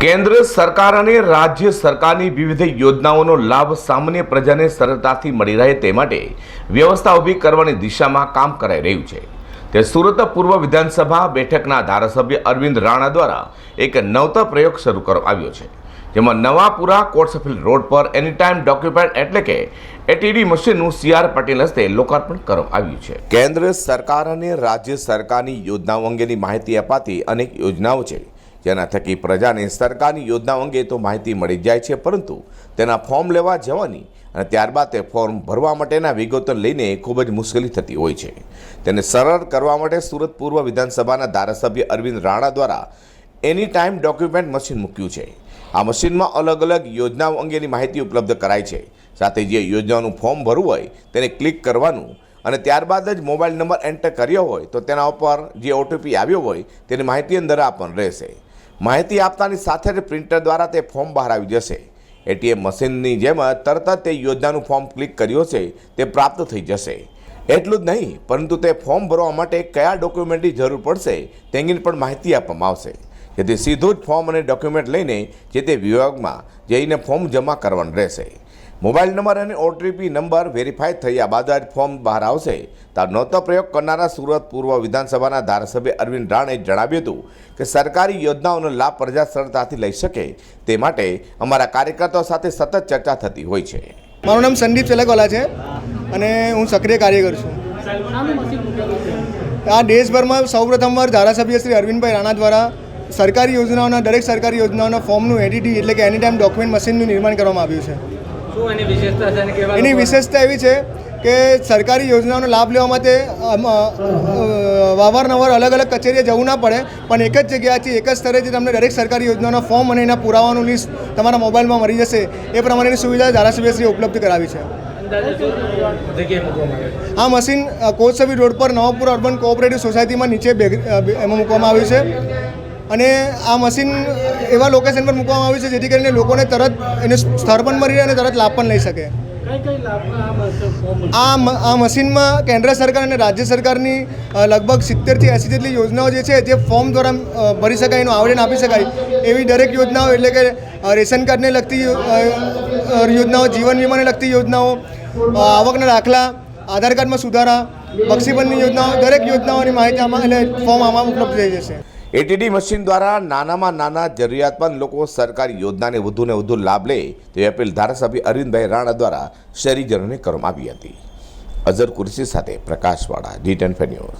કેન્દ્ર સરકાર અને રાજ્ય સરકારની વિવિધ યોજનાઓનો લાભ સામાન્ય પ્રજાને સરળતાથી મળી રહે તે માટે વ્યવસ્થા ઊભી કરવાની દિશામાં કામ કરાઈ રહ્યું છે. તે સુરત પૂર્વ વિધાનસભા બેઠકના ધારાસભ્ય અરવિંદ રાણા દ્વારા એક નવતર પ્રયોગ શરૂ કરવામાં આવ્યો છે, જેમાં નવાપુરા કોટસફીલ રોડ પર એની ટાઈમ ડોક્યુમેન્ટ એટલે કે એટીડી મશીનનું સીઆર પટેલ હસ્તે લોકાર્પણ કરવામાં આવ્યું છે. કેન્દ્ર સરકાર અને રાજ્ય સરકારની યોજનાઓ અંગેની માહિતી અપાતી અનેક યોજનાઓ છે જેના થકી પ્રજાને સરકારની યોજનાઓ અંગે તો માહિતી મળી જાય છે, પરંતુ તેના ફોર્મ લેવા જવાની અને ત્યારબાદ તે ફોર્મ ભરવા માટેના વિગતો લઈને ખૂબ જ મુશ્કેલી થતી હોય છે. તેને સરળ કરવા માટે સુરત પૂર્વ વિધાનસભાના ધારાસભ્ય અરવિંદ રાણા દ્વારા એની ટાઈમ ડોક્યુમેન્ટ મશીન મૂક્યું છે. આ મશીનમાં અલગ અલગ યોજનાઓ અંગેની માહિતી ઉપલબ્ધ કરાય છે. સાથે જે યોજનાનું ફોર્મ ભરવું હોય તેને ક્લિક કરવાનું અને ત્યારબાદ જ મોબાઈલ નંબર એન્ટર કર્યો હોય તો તેના ઉપર જે ઓટીપી આવ્યો હોય તેની માહિતી અંદર આપવાનું રહેશે. માહિતી આપતાની સાથે જ પ્રિન્ટર દ્વારા તે ફોર્મ બહાર આવી જશે. એટીએમ મશીનની જેમ તરત જ તે યોજનાનું ફોર્મ ક્લિક કર્યો છે તે પ્રાપ્ત થઈ જશે. એટલું જ નહીં, પરંતુ તે ફોર્મ ભરવા માટે કયા ડોક્યુમેન્ટની જરૂર પડશે તે અંગેની પણ માહિતી આપવામાં આવશે. જેથી સીધું જ ફોર્મ અને ડોક્યુમેન્ટ લઈને જે તે વિભાગમાં જઈને ફોર્મ જમા કરવાનું રહેશે. મોબાઈલ નંબર અને ઓટીપી નંબર વેરીફાઈ થયા બાદ જ ફોર્મ બહાર આવશે. તાર નહોતો પ્રયોગ કરનારા સુરત પૂર્વ વિધાનસભાના ધારાસભ્ય અરવિંદ રાણે જણાવ્યું હતું કે સરકારી યોજનાઓનો લાભ પ્રજા સરળતાથી લઈ શકે તે માટે અમારા કાર્યકર્તાઓ સાથે સતત ચર્ચા થતી હોય છે. મારું નામ સંદીપ ચલકવાલા છે અને હું સક્રિય કાર્યકર છું. આ દેશભરમાં સૌપ્રથમવાર ધારાસભ્ય શ્રી અરવિંદભાઈ રાણા દ્વારા સરકારી યોજનાઓના, દરેક સરકારી યોજનાઓના ફોર્મનું એડીટી એટલે કે એની ટાઈમ ડોક્યુમેન્ટ મશીનનું નિર્માણ કરવામાં આવ્યું છે. એની વિશેષતા એવી છે કે સરકારી યોજનાઓનો લાભ લેવા માટે અ, અલગ અલગ કચેરીએ જવું ના પડે પણ એક જ જગ્યાથી એક જ સ્તરેથી તમને દરેક સરકારી યોજનાનો ફોર્મ અને એના પુરાવાનું લિસ્ટ તમારા મોબાઈલમાં મળી જશે એ પ્રમાણેની સુવિધા ધારાસભ્યશ્રીએ ઉપલબ્ધ કરાવી છે? આ મશીન કોચસવી રોડ પર નવાપુર અર્બન કોઓપરેટિવ સોસાયટીમાં નીચે એમાં મૂકવામાં આવ્યું છે. અને આ મશીન એવા લોકેશન પર મૂકવામાં આવ્યું છે જેથી કરીને લોકોને તરત એને સ્થળ પણ મળી રહે અને તરત લાભ પણ લઈ શકે. આ આ મશીનમાં કેન્દ્ર સરકાર અને રાજ્ય સરકારની લગભગ સિત્તેરથી એંસી જેટલી યોજનાઓ જે છે, જે ફોર્મ દ્વારા ભરી શકાય, એનું આવેદન આપી શકાય, એવી દરેક યોજનાઓ એટલે કે રેશન કાર્ડને લગતી યોજનાઓ, જીવન વીમાને લગતી યોજનાઓ આવકના દાખલા, આધાર કાર્ડમાં સુધારા, બક્ષીબંધની યોજનાઓ, દરેક યોજનાઓની માહિતી આમાં, એટલે ફોર્મ આમાં ઉપલબ્ધ થઈ જશે. એટીડી મશીન દ્વારા નાનામાં નાના જરૂરિયાતમંદ લોકો સરકારી યોજનાને વધુને વધુ લાભ લે તેવી અપીલ ધારાસભ્ય અરવિંદભાઈ રાણા દ્વારા શહેરીજનોને કરવામાં આવી હતી. અઝર કુરશી સાથે પ્રકાશવાળા ડી ટેન ન્યૂઝ